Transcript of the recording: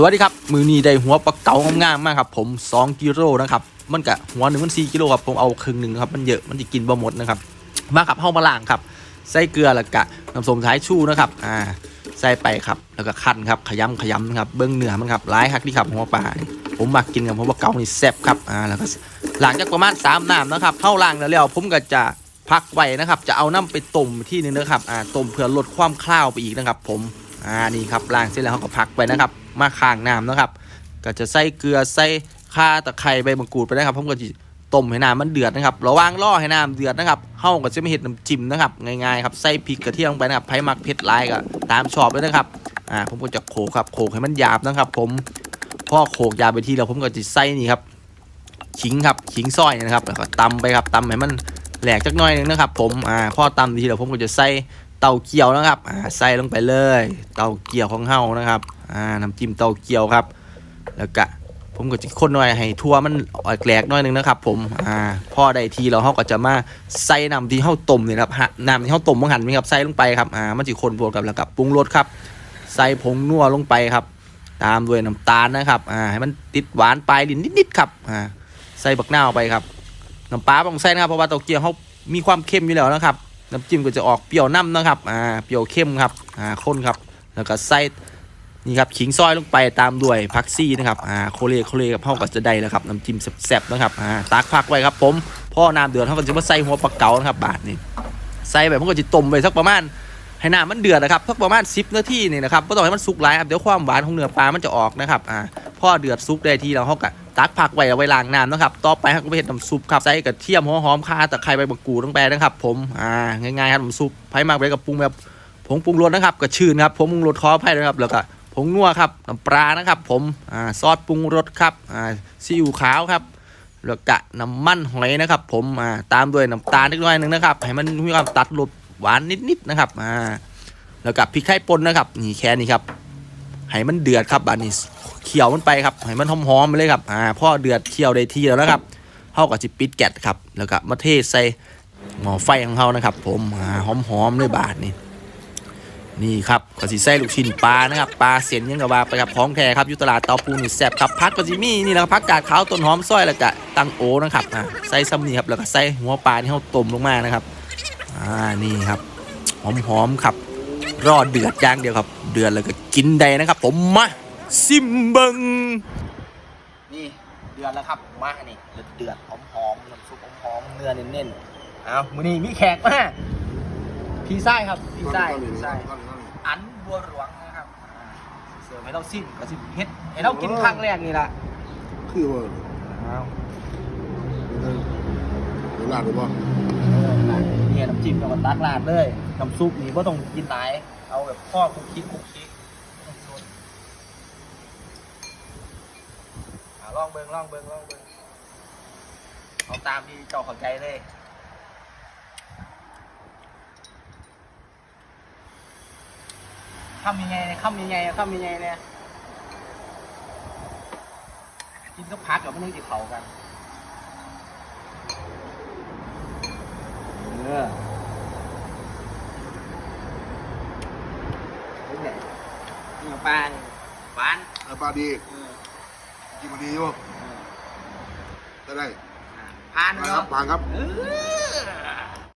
สวัสดีครับ มือนี้ได้หัวปลาเก๋างามๆมากครับผม2กิโลนะครับมันกะหัวหนึ่งมัน4กิโลครับผมเอาครึ่งหนึ่งครับมันเยอะมันจะกินบ่หมดนะครับมาครับเข้ามาล่างครับใส่เกลือแล้วก็น้ำส้มสายชูนะครับอ่าใส่ไปครับแล้วก็คั่นครับขยำขยำนะครับเบิ้องเหนือมันครับร้ายฮักดีครับหัวปลาผมมักกินกับหัวปลาเก๋านี่แซ่บครับอ่าแล้วก็หลังจากประมาณ3น้ำนะครับเข้าล่างแล้วแล้วผมก็จะพักไว้นะครับ จะเอาน้ำไปต้มที่หนึงนะครับอ่าต้มเพื่อลดความคล้าวไปอีกนะครับ ผม อ่านี่ครับล้างเสร็จแล้วเขาก็พักไว้นะครับ มาข้างน้ำนะครับ ก็จะใส่เกลือใส่ข่าตะไคร้ใบมะกรูดไปนะครับผมก็จะต้มให้น้ำมันเดือดนะครับระว่างล่อให้น้ำเดือดนะครับเฮาก็จะไม่เห็ดน้ำจิ้มนะครับง่ายๆครับใส่พริกกระเทียมลงไปนะครับไผ่มักเผ็ดลายก็ตามชอบเลยนะครับอ่าผมก็จะโขกครับโขกให้มันหยาบนะครับ ผมพอโขกหยาบไปทีแล้วผมก็จะใส่นี่ครับขิงครับขิงซอยนะครับแล้วก็ตำไปครับตำให้มันแหลกจักหน่อยหนึงนะครับ ผมอ่าพอตำทีแล้วผมก็จะใส่ เต้าเกี๊ยวนะครับใส่ลงไปเลย เต้าเกี๊ยวของเฮานะครับอ่าน้ำจิ้มเต้าเกี๊ยวครับ แล้วก็ผมก็จะคนหน่อยให้ทั่วมันออกแกลกหน่อยหนึงนะครับผมอ่าพอได้ทีเราเขาก็จะมาใส่น้ำที่เขาต้มเนี่ยนะครับน้ำที่เขาต้มมังหันไหมครับใส่ลงไปครับอ่ามันจะคนบวกกับแล้วกับปรุงรสครับ ใส่ผงนัวลงไปครับ ตามด้วยน้ำตาลนะครับอ่าให้มันติดหวานปลายลิ้นนิดๆครับอ่าใส่บักนาไปครับน้ำปลาต้องใส่นะครับเพราะว่าเต้าเกี๊ยวเขามีความเค็มอยู่แล้วนะครับ น้ำจิ้มก็จะออกเปรี้ยวน้ำนะครับอ่าเปรี้ยวเข้มครับอ่าข้นครับ แล้วก็ใส่นี่ครับขิงซอยลงไปตามด้วยผักซี่นะครับอ่าโคเลโคเลกับเฮาก็จะได้แล้วครับน้ำจิ้มแซ่บๆนะครับอ่าตักผักไว้ครับ ผมพ่อน้ำเดือดเฮาก็จะมาใส่หัวปลาเก๋านะครับบาทนี่ใส่แบบมันก็จะต้มไปสักประมาณให้น้ำมันเดือดนะครับสักประมาณ 10 นาทีนี่นะครับไม่ต้องให้มันสุกหลายครับเดี๋ยวความหวานของเนื้อปลามันจะออกนะครับอ่าพ่อเดือดซุปได้ทีแล้วเฮาก็ ตักผักไว้เอาไว้ล้างน้ำนะครับ ต่อไปเฮาก็ไปเฮ็ดน้ำซุปครับใส่กระเทียมหอมข่าตะไคร้ใบมะกรูดลงไปนะครับ ผมอ่าง่ายๆครับน้ำซุปไผ่มากไปกับปรุงแบบผงปรุงรสนะครับกระชื่นครับผงปรุงรสขออภัยนะครับแล้วก็ผงนัวครับน้ำปลานะครับ ผมอ่าซอสปรุงรสครับอ่าซีอิ๊วขาวครับแล้วก็น้ำมันหอยนะครับ ผมอ่าตามด้วยน้ำตาลนิดหน่อยหนึ่งนะครับให้มันมีความตัดรสหวานนิดๆนะครับอ่าแล้วก็พริกไทยป่นนะครับนี่แค่นี้ครับ ให้มันเดือดครับอันนี้เคี่ยวมันไปครับให้มันหอมๆไปเลยครับอ่าพอเดือดเคี่ยวได้ที่แล้วนะครับเฮาก็จะปิดแก๊สครับ แล้วก็มาเทใส่หม้อไฟของเฮานะครับ ผมอ่าหอมๆเลยบาทนี่นี่ครับก็สิใส่ลูกชิ้นปลานะครับปลาเสียนยังกับว่าไปครับของแท้ครับยูตลาดเตาปูนี่แซ่บครับพักก็จิมีนี่นะครับพักกาดขาวต้นหอมซอยแล้วก็ตังโอนะครับอ่าใส่ซ้ำนี่ครับแล้วก็ใส่หัวปลาที่เขาต้มลงมานะครับอ่านี่ครับหอมหอมๆครับ รอเดือดอย่างเดียวครับ เดือดแล้วก็กินได้นะครับ ผมมาซิมเบิงนี่เดือดแล้วครับมานี่เดือดเดือดหอมหอมน้ำซุปหอมหอมเนื้อเน้นๆเอามื้อนี้มีแขกมาพี่ไส้ครับพี่ไส้พี่ไส้อันบัวหลวงนะครับอ่าเสิร์ฟให้เราสิ้นก็สิเฮ็ดให้เรากินครั้งแรกนี่ละคือว่าอ้าวเดี๋ยว ลาดหรือเปล่าเนี่ยน้ำจิ้มกับตักราดเลยน้ำซุปนี่ก็ต้องกินหลายเอาแบบพ่อคุกคิกคุกคิกอ่าลองเบิ่งลองเบิ่งลองเบิ่งเอาตามที่เจ้าข้าใจเลยคำยังไงเนี่ยคำยังไงคำยังไงเนี่ยกินสักพักกับมันนึงจะเผากัน เออเป็นไงนี่ปลาเนี่ยหวานไอ้ปลาดีเออกินมาดีอยู่เออได้ได้อ่าผ่านมาเนาะครับปางครับ เออ